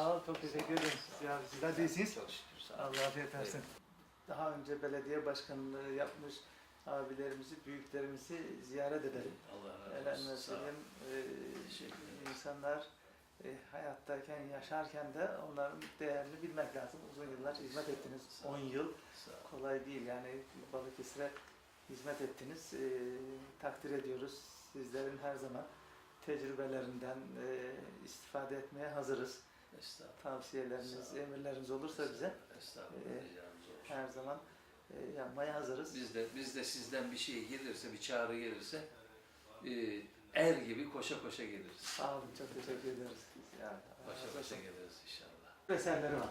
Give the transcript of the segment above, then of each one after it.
Sağ ol, çok teşekkür ederim. Ya, sizler de iyisiniz. Çok şükür. Sağ ol. Allah afiyet versin. Daha önce belediye başkanlığı yapmış abilerimizi, büyüklerimizi ziyaret edelim. Allah razı olsun. Sağ ol. söyleyeyim, Teşekkür ederim. e, insanlar e, hayattayken, yaşarken de onların değerini bilmek lazım. Uzun yıllar hizmet ettiniz. Sağ ol. 10 yıl kolay değil yani Balıkesir'e hizmet ettiniz. E, takdir ediyoruz. Sizlerin her zaman tecrübelerinden e, istifade etmeye hazırız. Tavsiyeleriniz, emirleriniz olursa bize Estağfurullah. e, her zaman e, yapmaya hazırız. Biz de, biz de sizden bir şey gelirse, bir çağrı gelirse e, er gibi koşa koşa geliriz. Sağ olun, çok teşekkür ederiz. Yani, Koşa koşa geliriz inşallah. eserleri var.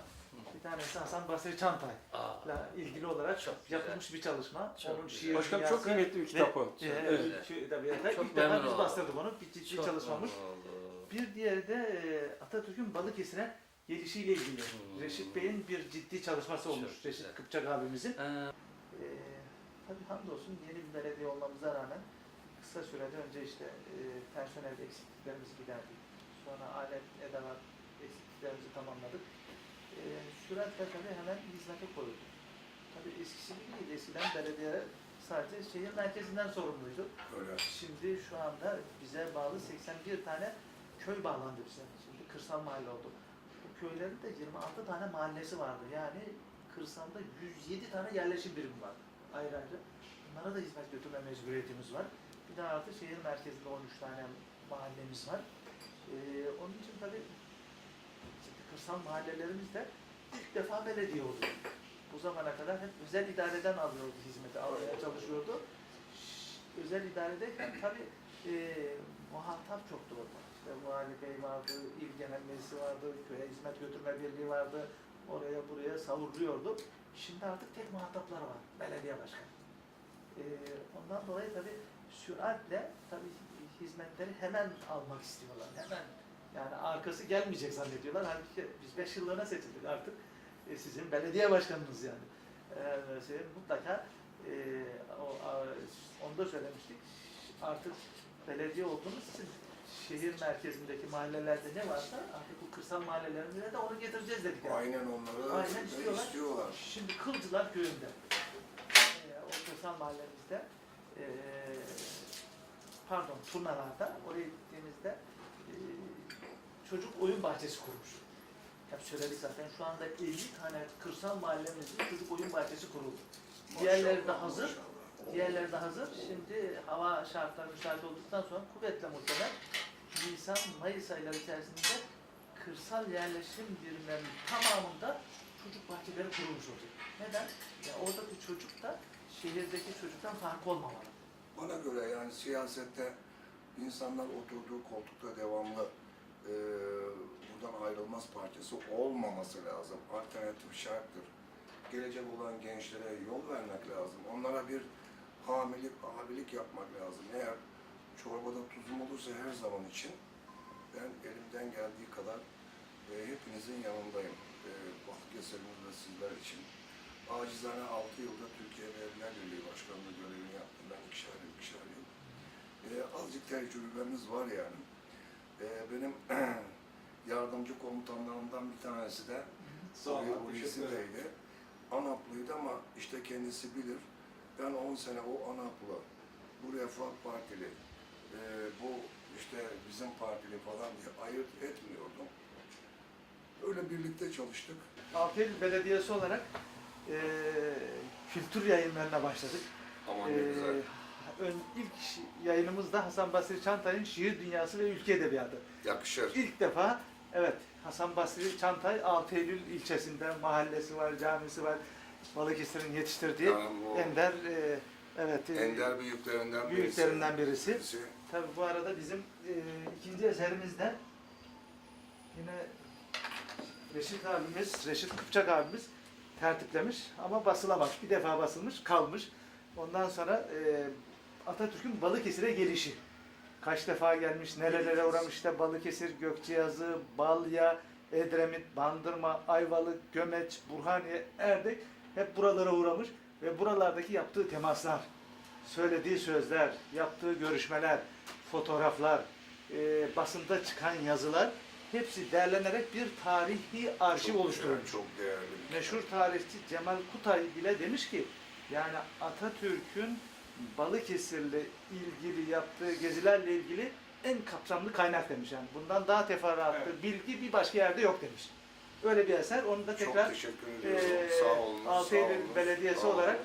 Bir tanesi Hasan Basri Çantay. Aa, ile ilgili olarak Çok güzel. yapılmış bir çalışma. Çok Onun güzel. şiir Başkanım dünyası çok kıymetli bir kitap o. ve, e, Evet. öykü edebiyatı. Çok İlk defa memnun biz oldum. bastırdık onu. Bir ciddi çok çalışmamış. memnun oldum. Bir diğeri de e, Atatürk'ün Balıkesir'e gelişiyle ilgili. Hmm. Reşit Bey'in bir ciddi çalışması olmuş. Çok Reşit güzel. Kıpçak abimizin. Ee, tabii hamdolsun yeni bir belediye olmamıza rağmen kısa sürede önce işte e, personel eksikliklerimizi giderdik. Sonra alet, edevat eksikliklerimizi tamamladık. E, süratle tabii hemen hizmete koyulduk. Tabii eskisi gibi değil. Eskiden belediye sadece şehir merkezinden sorumluydu. Öyle. Şimdi şu anda bize bağlı 81 tane köy bağlandı bize. Şimdi kırsal mahalle oldu. Bu köylerin de 26 tane mahallesi vardı. Yani kırsalda 107 tane yerleşim birimi var. Ayrı ayrı. Bunlara da hizmet götürme mecburiyetimiz var. Bir de artı şehir merkezinde 13 tane mahallemiz var. Ee, onun için tabii kırsal mahallelerimizde ilk defa belediye oluyor. Bu zamana kadar hep özel idareden alıyordu hizmeti, almaya çalışıyordu. Özel idaredeyken tabii e, muhatap çoktu orada. İşte Vali Bey vardı, İl Genel Meclisi vardı, köye hizmet götürme birliği vardı. Oraya buraya savurluyordu. Şimdi artık tek muhatapları var, belediye başkanı. E, ondan dolayı tabii süratle tabii hizmetleri hemen almak istiyorlar. Hemen yani arkası gelmeyecek zannediyorlar. Halbuki biz 5 yıllığına seçildik artık. E, sizin belediye başkanınız yani. E, mesela mutlaka e, o, a, onu da söylemiştik. Artık belediye olduğunuz için şehir merkezindeki mahallelerde ne varsa artık bu kırsal mahallelerinde de onu getireceğiz dedik. Yani. Aynen onları Aynen istiyorlar. istiyorlar. Şimdi Kılcılar köyünde, e, o kırsal mahallemizde, e, pardon Turnalar'da, oraya gittiğimizde e, çocuk oyun bahçesi kurmuş. Hep söyledik zaten şu anda 50 tane kırsal mahallemizde çocuk oyun bahçesi kuruldu. Diğerleri de hazır. maşallah. Diğerleri de hazır. Şimdi hava şartları müsait olduktan sonra kuvvetle muhtemel Nisan, Mayıs ayları içerisinde kırsal yerleşim birimlerinin tamamında çocuk bahçeleri kurulmuş olacak. Neden? Ya oradaki çocuk da şehirdeki çocuktan farkı olmamalı. Bana göre yani siyasette insanlar oturduğu koltukta devamlı e, buradan ayrılmaz parçası olmaması lazım. Alternatif şarttır. Gelecek olan gençlere yol vermek lazım. Onlara bir hamilik, abilik yapmak lazım. Eğer çorbada tuzum olursa her zaman için ben elimden geldiği kadar e, hepinizin yanındayım. E, Balıkesir'imiz ve sizler için. Acizane 6 yılda Türkiye Devletler Birliği Başkanlığı görevini yaptım. Ben ikişer yıl, ikişer yıl. E, azıcık tecrübemiz var yani. E, benim yardımcı komutanlarımdan bir tanesi de Sovyet Polisi'ndeydi. ANAP'lıydı ama işte kendisi bilir. Ben 10 sene o ANAP'lı, bu Refah Partili, e, bu işte bizim partili falan diye ayırt etmiyordum. Öyle birlikte çalıştık. Altıyıl Belediyesi olarak eee kültür yayınlarına başladık. Aman ne Eee, güzel. ön, ilk yayınımızda Hasan Basri Çantay'ın Şiir Dünyası ve Ülke Edebiyatı. Yakışır. İlk defa evet Hasan Basri Çantay 6 Eylül ilçesinde mahallesi var, camisi var. Balıkesir'in yetiştirdiği Yani bu ender e, evet e, ender büyüklerinden büyüklerinden birisi. birisi. Tabii bu arada bizim e, ikinci eserimizde yine Reşit abimiz, Reşit Kıpçak abimiz tertiplemiş ama basılamamış. Bir defa basılmış, kalmış. Ondan sonra e, Atatürk'ün Balıkesir'e gelişi. Kaç defa gelmiş, nerelere uğramış işte Balıkesir, Gökçeazı, Balya, Edremit, Bandırma, Ayvalık, Gömeç, Burhaniye, Erdek hep buralara uğramış ve buralardaki yaptığı temaslar, söylediği sözler, yaptığı görüşmeler, fotoğraflar, e, basında çıkan yazılar hepsi değerlenerek bir tarihi arşiv Çok oluşturulmuş. değerli, Çok değerli. Meşhur tarihçi Cemal Kutay bile demiş ki yani Atatürk'ün Balıkesir'le ilgili yaptığı gezilerle ilgili en kapsamlı kaynak demiş yani. Bundan daha teferruatlı Evet. bilgi bir başka yerde yok demiş. Öyle bir eser. Onu da Çok tekrar teşekkür ediyorum. eee sağ olun. Altı sağ Eylül Belediyesi sağ olun. olarak